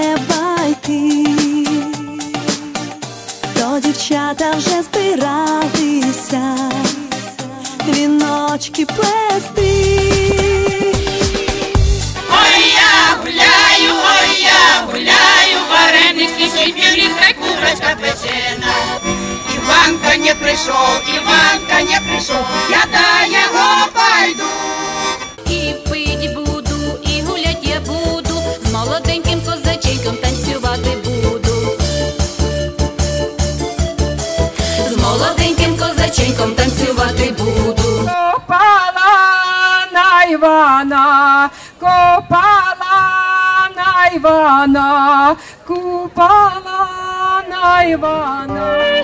треба то дівчата вже збиралися, віночки плести. Ой, я гуляю, ой, я гуляю, вареники, чепірі, хай курочка печена. Іванка не прийшов, Іванка не прийшов, я да його пойду. молоденьким козаченьком танцювати буду. Копала на Івана, копала на Івана, купала на Івана.